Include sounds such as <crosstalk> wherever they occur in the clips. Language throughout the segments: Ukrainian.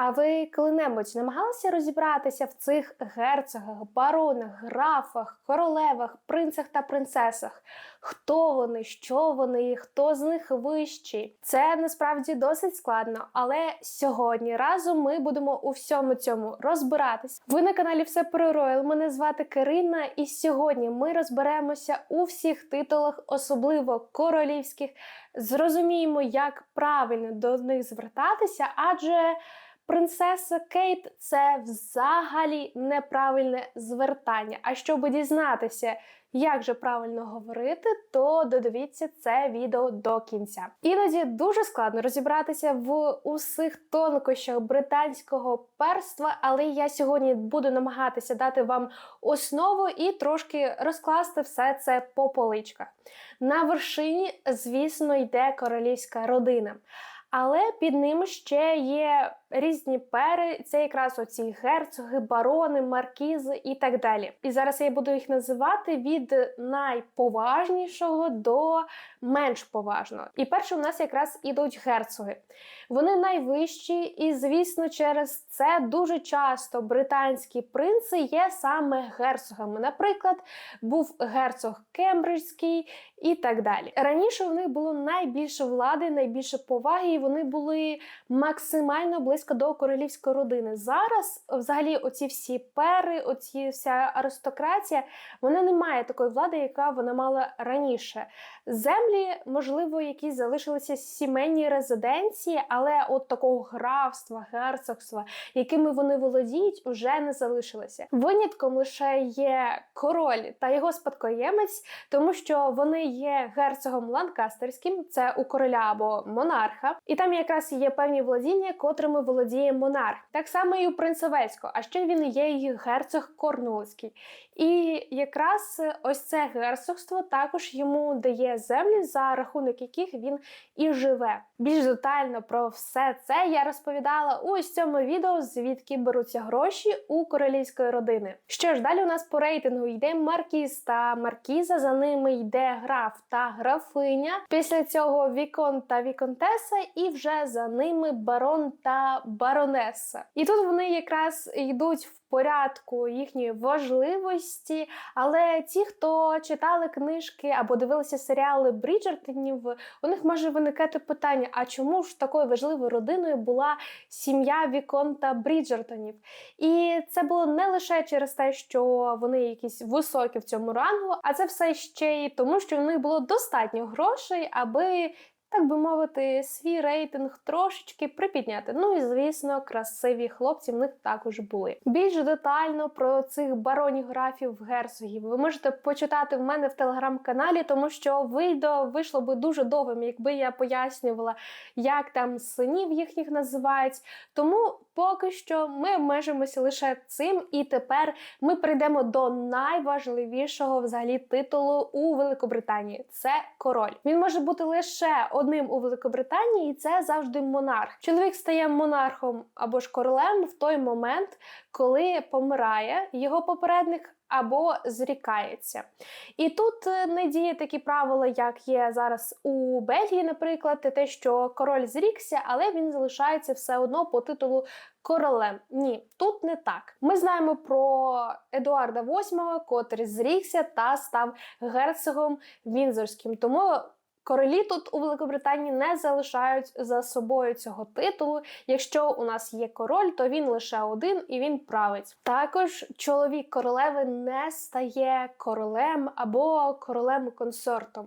А ви коли-небудь намагалися розібратися в цих герцогах, баронах, графах, королевах, принцах та принцесах? Хто вони, що вони, хто з них вищий? Це насправді досить складно, але сьогодні разом ми будемо у всьому цьому розбиратись. Ви на каналі Все про Роял. Мене звати Кирина, і сьогодні ми розберемося у всіх титулах, особливо королівських. Зрозуміємо, як правильно до них звертатися, адже. Принцеса Кейт це взагалі неправильне звертання. А щоб дізнатися, як же правильно говорити, то додивіться це відео до кінця. Іноді дуже складно розібратися в усіх тонкощах британського перства, але я сьогодні буду намагатися дати вам основу і трошки розкласти все це по поличках. На вершині, звісно, йде королівська родина. Але під ним ще є різні пери, це якраз оці герцоги, барони, маркізи і так далі. І зараз я буду їх називати від найповажнішого до менш поважного. І перше у нас якраз ідуть герцоги. Вони найвищі, і, звісно, через це дуже часто британські принци є саме герцогами. Наприклад, був герцог Кембриджський і так далі. Раніше в них було найбільше влади, найбільше поваги, і вони були максимально близько до королівської родини. Зараз, взагалі, оці всі пери, оці вся аристократія, вона не має такої влади, яка вона мала раніше. Землі, можливо, якісь залишилися сімейні резиденції, але от такого графства, герцогства, якими вони володіють, вже не залишилося. Винятком лише є король та його спадкоємець, тому що вони є герцогом ланкастерським, це у короля або монарха, і там якраз є певні владіння, котрими володіє монарх. Так само і у принцевецько, а ще він є і герцог Корнуольський. І якраз ось це герцогство також йому дає землі, за рахунок яких він і живе. Більш детально про все це я розповідала у цьому відео, звідки беруться гроші у королівської родини. Що ж, далі у нас по рейтингу йде Маркіз та Маркіза, за ними йде граф та графиня. Після цього Вікон та Віконтеса, і вже за ними барон та баронеса. І тут вони якраз йдуть в порядку їхньої важливості. Але ті, хто читали книжки або дивилися серіали Бріджертонів, у них може виникати питання: а чому ж такою важливою родиною була сім'я Віконта Бріджертонів? І це було не лише через те, що вони якісь високі в цьому рангу, а це все ще й тому, що в них було достатньо грошей, аби так би мовити, свій рейтинг трошечки припідняти. Ну і звісно, красиві хлопці в них також були. Більш детально про цих баронів графів герцогів ви можете почитати в мене в телеграм-каналі, тому що відео вийшло би дуже довгим, якби я пояснювала, як там синів їхніх називають. Тому поки що ми обмежимося лише цим, і тепер ми прийдемо до найважливішого взагалі титулу у Великобританії. Це король. Він може бути лише одним у Великобританії, і це завжди монарх. Чоловік стає монархом або ж королем в той момент, коли помирає його попередник. Або зрікається. І тут е, не діє такі правила, як є зараз у Бельгії, наприклад, те, що король зрікся, але він залишається все одно по титулу королем. Ні, тут не так. Ми знаємо про Едуарда VIII, котрий зрікся та став герцогом Вінзорським. Тому Королі тут у Великобританії не залишають за собою цього титулу. Якщо у нас є король, то він лише один і він править. Також чоловік королеви не стає королем або королем-консортом.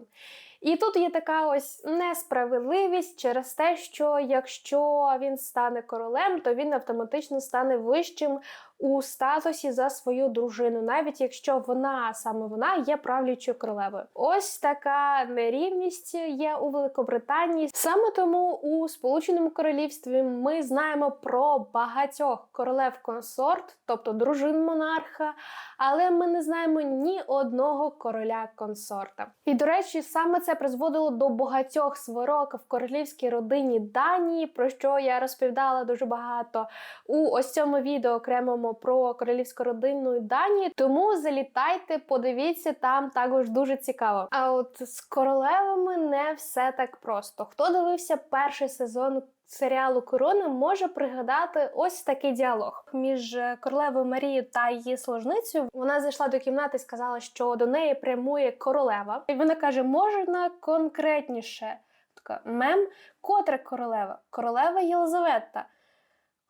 І тут є така ось несправедливість через те, що якщо він стане королем, то він автоматично стане вищим у статусі за свою дружину, навіть якщо вона саме вона є правлячою королевою. Ось така нерівність є у Великобританії. Саме тому у Сполученому Королівстві ми знаємо про багатьох королев-консорт, тобто дружин монарха, але ми не знаємо ні одного короля-консорта. І до речі, саме це призводило до багатьох сварок в королівській родині Данії, про що я розповідала дуже багато у ось цьому відео окремому про королівську родину Данії. Тому залітайте, подивіться, там також дуже цікаво. А от з королевами не все так просто. Хто дивився перший сезон серіалу Корона може пригадати ось такий діалог між е, королевою Марією та її служницею. Вона зайшла до кімнати і сказала, що до неї прямує королева. І вона каже: можна конкретніше. Така мем, котра королева? Королева Єлизавета.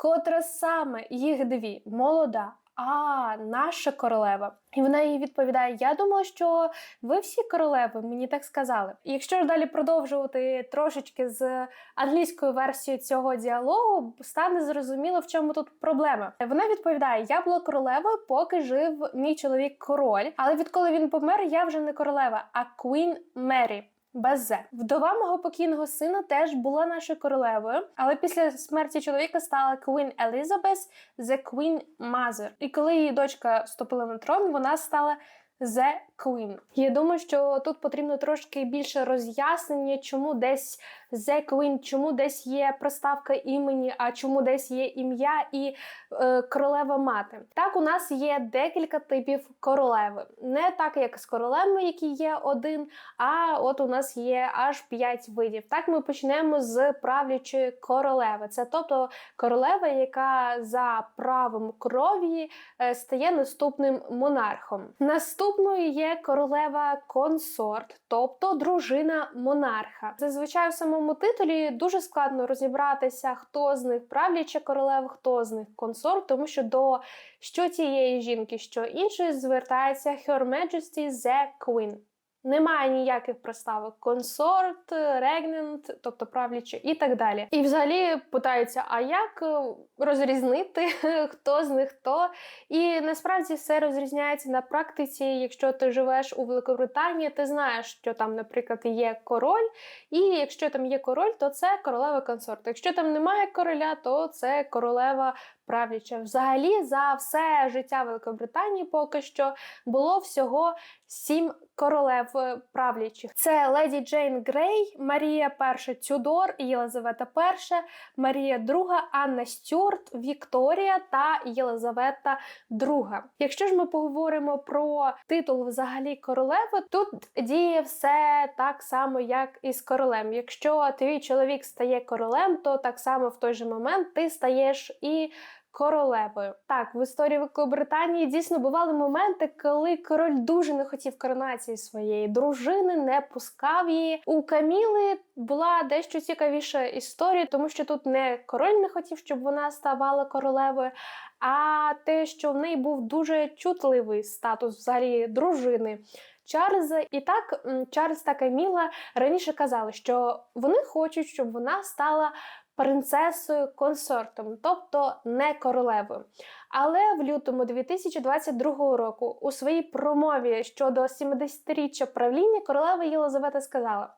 Котра саме їх дві молода. А, наша королева. І вона їй відповідає: Я думала, що ви всі королеви, мені так сказали. І якщо ж далі продовжувати трошечки з англійською версією цього діалогу, стане зрозуміло, в чому тут проблема. Вона відповідає: Я була королевою, поки жив мій чоловік король. Але відколи він помер, я вже не королева, а Queen Mary. Без «зе». Вдова мого покійного сина теж була нашою королевою, але після смерті чоловіка стала Queen Elizabeth The Queen Mother. І коли її дочка вступила на трон, вона стала The Queen. Я думаю, що тут потрібно трошки більше роз'яснення, чому десь The Queen, чому десь є приставка імені, а чому десь є ім'я і е, королева мати. Так, у нас є декілька типів королеви. Не так, як з королевами, які є один, а от у нас є аж п'ять видів. Так, ми почнемо з правлячої королеви. Це тобто королева, яка за правом крові е, стає наступним монархом. Наступною є королева консорт, тобто дружина монарха. Зазвичай в самому титулі дуже складно розібратися, хто з них правляча королева, хто з них консорт, тому що до що цієї жінки, що іншої звертається Her Majesty the Queen. Немає ніяких приставок консорт, регнент, тобто правлячі і так далі. І взагалі питаються, а як е, розрізнити, <laughs> хто з них хто? І насправді все розрізняється на практиці. Якщо ти живеш у Великобританії, ти знаєш, що там, наприклад, є король, і якщо там є король, то це королева консорт. Якщо там немає короля, то це королева правляча. Взагалі, за все життя Великобританії поки що було всього сім королев е, правлячих. Це леді Джейн Грей, Марія I Тюдор, Єлизавета І, Марія II, Анна Стюарт, Вікторія та Єлизавета II. Якщо ж ми поговоримо про титул взагалі королеви, тут діє все так само, як і з королем. Якщо твій чоловік стає королем, то так само в той же момент ти стаєш і королевою. Так, в історії Великобританії дійсно бували моменти, коли король дуже не хотів коронації своєї дружини, не пускав її. У Каміли була дещо цікавіша історія, тому що тут не король не хотів, щоб вона ставала королевою, а те, що в неї був дуже чутливий статус взагалі дружини. Чарльза. І так Чарльз та Каміла раніше казали, що вони хочуть, щоб вона стала принцесою консортом, тобто не королевою. Але в лютому 2022 року у своїй промові щодо 70-річчя правління королева Єлизавета сказала: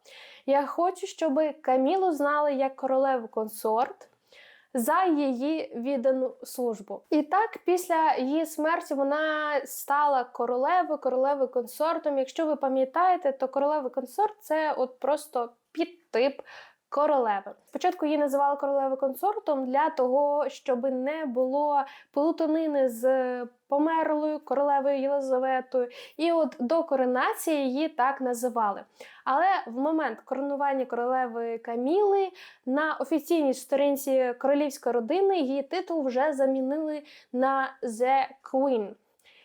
Я хочу, щоб Камілу знали як королеву консорт. За її віддану службу. І так, після її смерті вона стала королевою, королевою консортом. Якщо ви пам'ятаєте, то королева консорт це от просто підтип королеви. Спочатку її називали королевою консортом для того, щоб не було плутанини з померлою королевою Єлизаветою. І от до коронації її так називали. Але в момент коронування королеви Каміли на офіційній сторінці королівської родини її титул вже замінили на The Queen.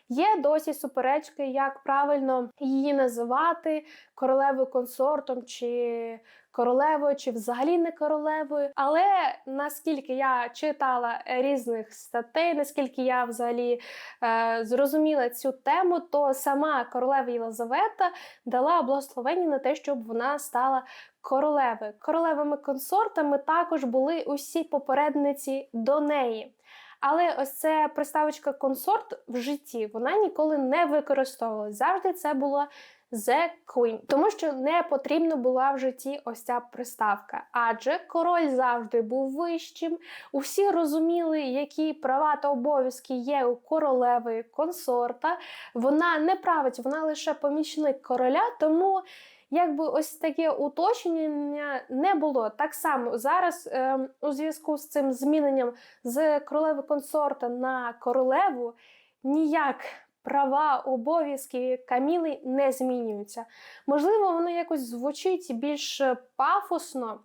Є досі суперечки, як правильно її називати королевою консортом чи королевою, чи взагалі не королевою. Але наскільки я читала різних статей, наскільки я взагалі е, зрозуміла цю тему, то сама королева Єлизавета дала благословення на те, щоб вона стала королевою. Королевими консортами також були усі попередниці до неї. Але ось ця приставочка консорт в житті вона ніколи не використовувалась. Завжди це було The Queen. Тому що не потрібна була в житті ось ця приставка. Адже король завжди був вищим. Усі розуміли, які права та обов'язки є у королеви консорта. Вона не править, вона лише помічник короля, тому. Якби ось таке уточнення не було. Так само зараз, е, у зв'язку з цим зміненням з королеви консорта на королеву, ніяк права, обов'язки Каміли не змінюються. Можливо, воно якось звучить більш пафосно,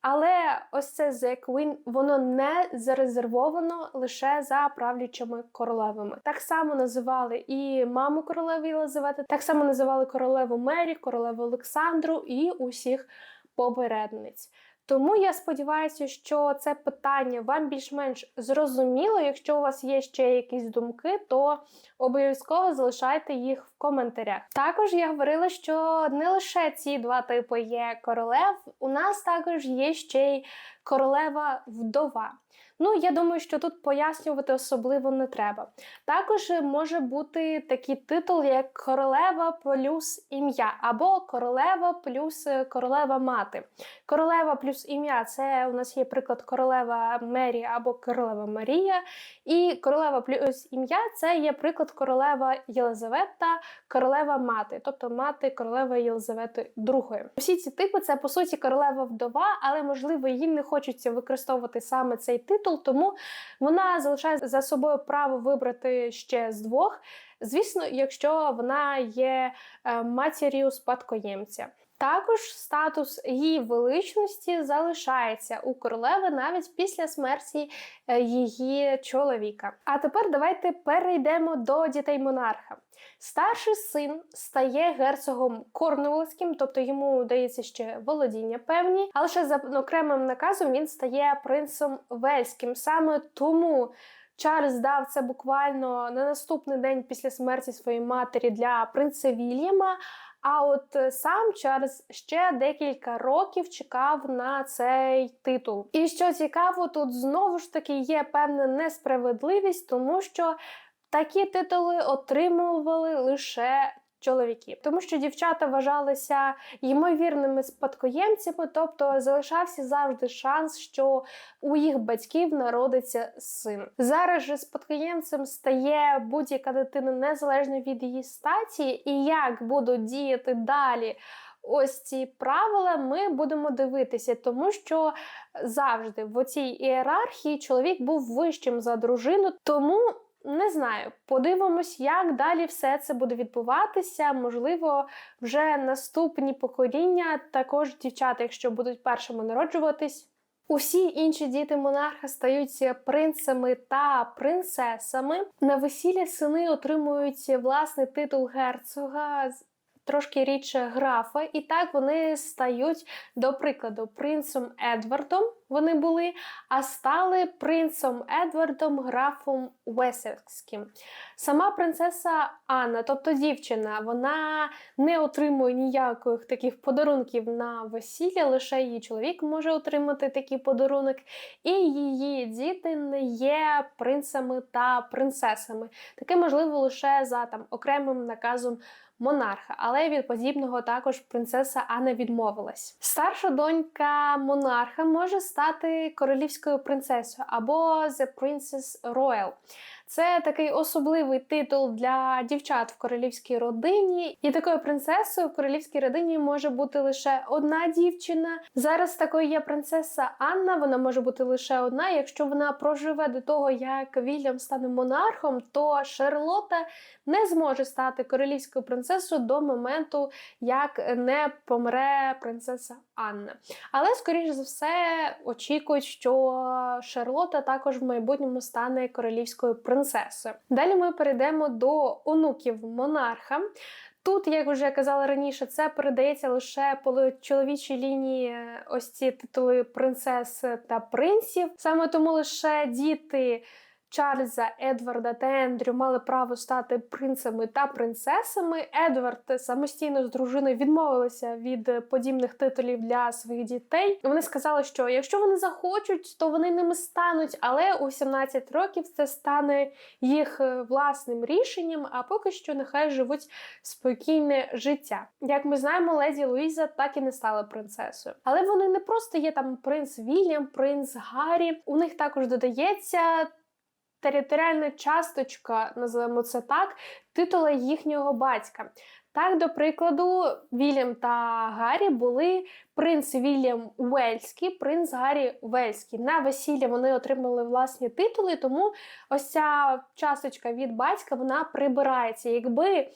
Але ось це The Queen, воно не зарезервовано лише за правлячими королевами. Так само називали і маму королеви Єлизавети, так само називали королеву Мері, королеву Олександру і усіх попередниць. Тому я сподіваюся, що це питання вам більш-менш зрозуміло. Якщо у вас є ще якісь думки, то обов'язково залишайте їх в коментарях. Також я говорила, що не лише ці два типи є королев, у нас також є ще й королева вдова. Ну, я думаю, що тут пояснювати особливо не треба. Також може бути такий титул, як королева плюс ім'я, або королева плюс е, королева мати. Королева плюс ім'я це у нас є приклад королева Мері або королева Марія. І королева плюс ім'я це є приклад королева Єлизавета, королева мати, тобто мати королеви Єлизавети II. Всі ці типи це по суті королева вдова, але можливо їм не хочеться використовувати саме цей титул, тому вона залишає за собою право вибрати ще з двох. Звісно, якщо вона є е, матір'ю спадкоємця. Також статус її величності залишається у королеви навіть після смерті е, її чоловіка. А тепер давайте перейдемо до дітей монарха. Старший син стає герцогом Корнуолським, тобто йому дається ще володіння певні, а лише за окремим наказом він стає принцем Вельським. Саме тому. Чарльз дав це буквально на наступний день після смерті своєї матері для принца Вільяма. А от е, сам Чарльз ще декілька років чекав на цей титул. І що цікаво, тут знову ж таки є певна несправедливість, тому що такі титули отримували лише чоловіки, тому що дівчата вважалися ймовірними спадкоємцями, тобто залишався завжди шанс, що у їх батьків народиться син. Зараз же спадкоємцем стає будь-яка дитина незалежно від її статі, і як будуть діяти далі. Ось ці правила ми будемо дивитися, тому що завжди в цій ієрархії чоловік був вищим за дружину, тому не знаю, подивимось, як далі все це буде відбуватися. Можливо, вже наступні покоління, також дівчата, якщо будуть першими народжуватись. Усі інші діти монарха стають принцами та принцесами. На весілля сини отримують власний титул герцога трошки рідше графа, і так вони стають, до прикладу, принцем Едвардом. Вони були, а стали принцем Едвардом графом Весельським. Сама принцеса Анна, тобто дівчина, вона не отримує ніяких таких подарунків на весілля, лише її чоловік може отримати такий подарунок, і її діти не є принцами та принцесами. Таке можливо лише за там окремим наказом монарха, але від подібного також принцеса Анна відмовилась. Старша донька монарха може стати королівською принцесою або The Princess Royal. Це такий особливий титул для дівчат в королівській родині. І такою принцесою в королівській родині може бути лише одна дівчина. Зараз такою є принцеса Анна. Вона може бути лише одна. Якщо вона проживе до того, як Вільям стане монархом, то Шарлота не зможе стати королівською принцесою до моменту, як не помре принцеса Анна. Але, скоріш за все, очікують, що Шарлота також в майбутньому стане королівською принцесою. Далі ми перейдемо до онуків монарха. Тут, як вже казала раніше, це передається лише по чоловічій лінії ось ці титули принцес та принців. Саме тому лише діти Чарльза, Едварда та Ендрю мали право стати принцами та принцесами. Едвард самостійно з дружиною відмовилися від подібних титулів для своїх дітей. Вони сказали, що якщо вони захочуть, то вони ними стануть, але у 17 років це стане їх е, власним рішенням. А поки що нехай живуть спокійне життя. Як ми знаємо, леді Луїза так і не стала принцесою. Але вони не просто є там принц Вільям, принц Гаррі. У них також додається територіальна часточка, називаємо це так, титула їхнього батька. Так, до прикладу, Вільям та Гаррі були принц Вільям Уельський, принц Гаррі Вельський. На весілля вони отримали власні титули, тому ось ця часточка від батька вона прибирається. Якби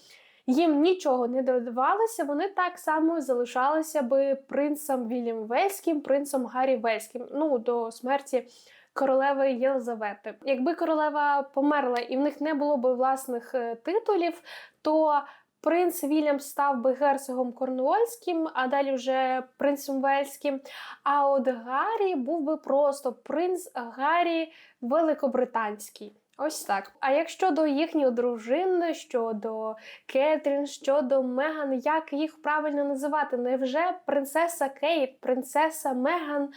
їм нічого не додавалося, вони так само залишалися би принцем Вільям Вельським, принцем Гаррі Вельським, ну до смерті. Королеви Єлизавети. Якби королева померла і в них не було би власних е, титулів, то принц Вільям став би герцогом Корнуольським, а далі вже принцем Вельським. А от Гаррі був би просто принц Гаррі Великобританський. Ось так. А як щодо їхніх дружин, щодо Кетрін, щодо Меган, як їх правильно називати? Невже принцеса Кейт, принцеса Меган?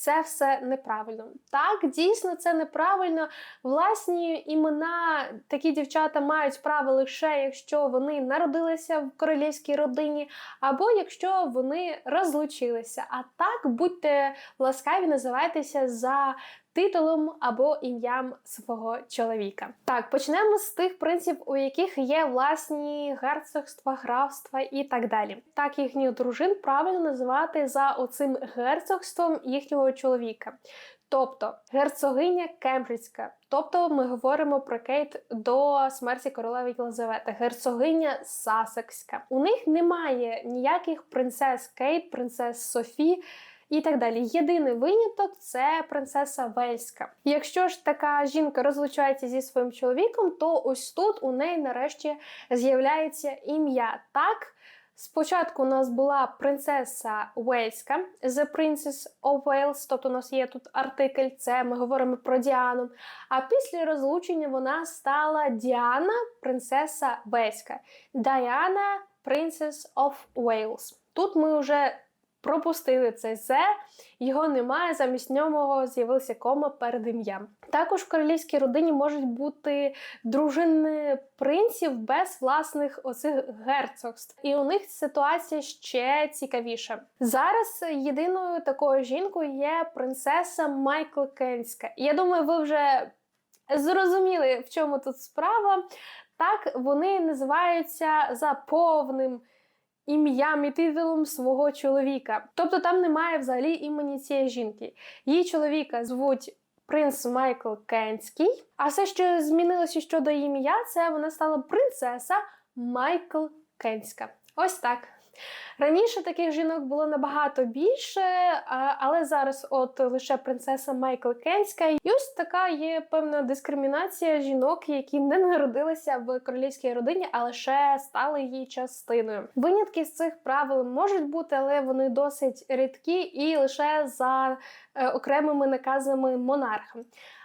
Це все неправильно. Так, дійсно, це неправильно. Власні імена такі дівчата мають право лише якщо вони народилися в королівській родині, або якщо вони розлучилися. А так будьте ласкаві, називайтеся за титулом або ім'ям свого чоловіка. Так, почнемо з тих принців, у яких є власні герцогства, графства і так далі. Так, їхніх дружин правильно називати за оцим герцогством їхнього чоловіка. Тобто герцогиня Кембриджська, тобто ми говоримо про Кейт до смерті королеви Єлизавети, герцогиня Сасекська. У них немає ніяких принцес Кейт, принцес Софі і так далі. Єдиний виняток це принцеса Вельська. Якщо ж така жінка розлучається зі своїм чоловіком, то ось тут у неї нарешті з'являється ім'я. Так. Спочатку у нас була принцеса Уельська, The Princess of Wales, тобто у нас є тут артикль, це ми говоримо про Діану. А після розлучення вона стала Діана, принцеса Вельська, Diana, Princess of Wales. Тут ми вже пропустили цей «зе», його немає, замість нього з'явилася кома перед ім'ям. Також в королівській родині можуть бути дружини принців без власних оцих герцогств. І у них ситуація ще цікавіша. Зараз єдиною такою жінкою є принцеса Майкл Кенська. Я думаю, ви вже зрозуміли, в чому тут справа. Так, вони називаються за повним ім'ям і титулом свого чоловіка. Тобто там немає взагалі імені цієї жінки. Її чоловіка звуть принц Майкл Кенський. А все, що змінилося щодо ім'я, це вона стала принцеса Майкл Кенська. Ось так. Раніше таких жінок було набагато більше, але зараз от лише принцеса Майкл Кенська. І ось така є певна дискримінація жінок, які не народилися в королівській родині, а лише стали її частиною. Винятки з цих правил можуть бути, але вони досить рідкі і лише за е, окремими наказами монарха.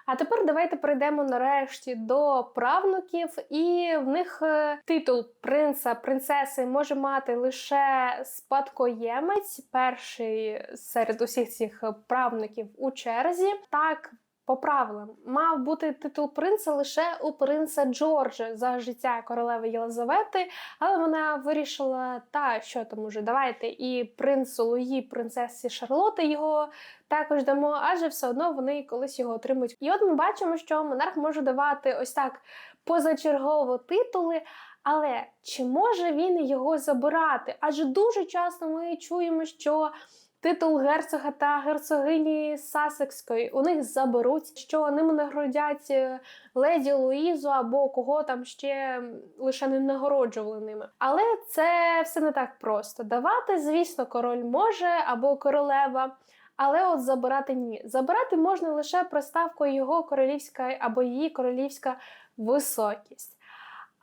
А тепер давайте перейдемо нарешті до правнуків, і в них е, титул принца, принцеси може мати лише спадкоємець, перший серед усіх цих правнуків у черзі. Так, по правилам мав бути титул принца лише у принца Джорджа за життя королеви Єлизавети, але вона вирішила, та що там уже, давайте і принцу Луї, принцесі Шарлоти його також дамо, адже все одно вони колись його отримують. І от ми бачимо, що монарх може давати ось так позачергово титули. Але чи може він його забирати? Адже дуже часто ми чуємо, що титул герцога та герцогині Сасекської у них заберуть, що ними нагородять е, леді Луїзу або кого там ще лише не нагороджували ними. Але це все не так просто. Давати, звісно, король може або королева. Але от забирати ні. Забирати можна лише приставкою його королівська або її королівська високість.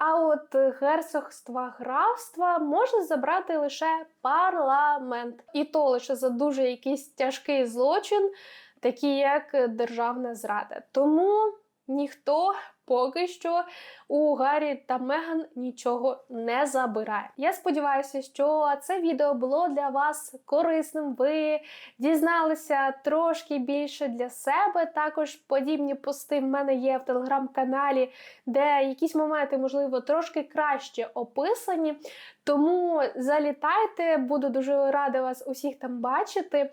А от герцогства графства можна забрати лише парламент, і то лише за дуже якийсь тяжкий злочин, такий як державна зрада. Тому ніхто поки що у Гаррі та Меган нічого не забирає. Я сподіваюся, що це відео було для вас корисним. Ви дізналися трошки більше для себе. Також подібні пости в мене є в телеграм-каналі, де якісь моменти, можливо, трошки краще описані. Тому залітайте, буду дуже рада вас усіх там бачити.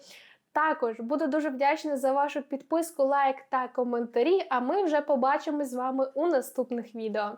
Також буду дуже вдячна за вашу підписку, лайк та коментарі. А ми вже побачимось з вами у наступних відео.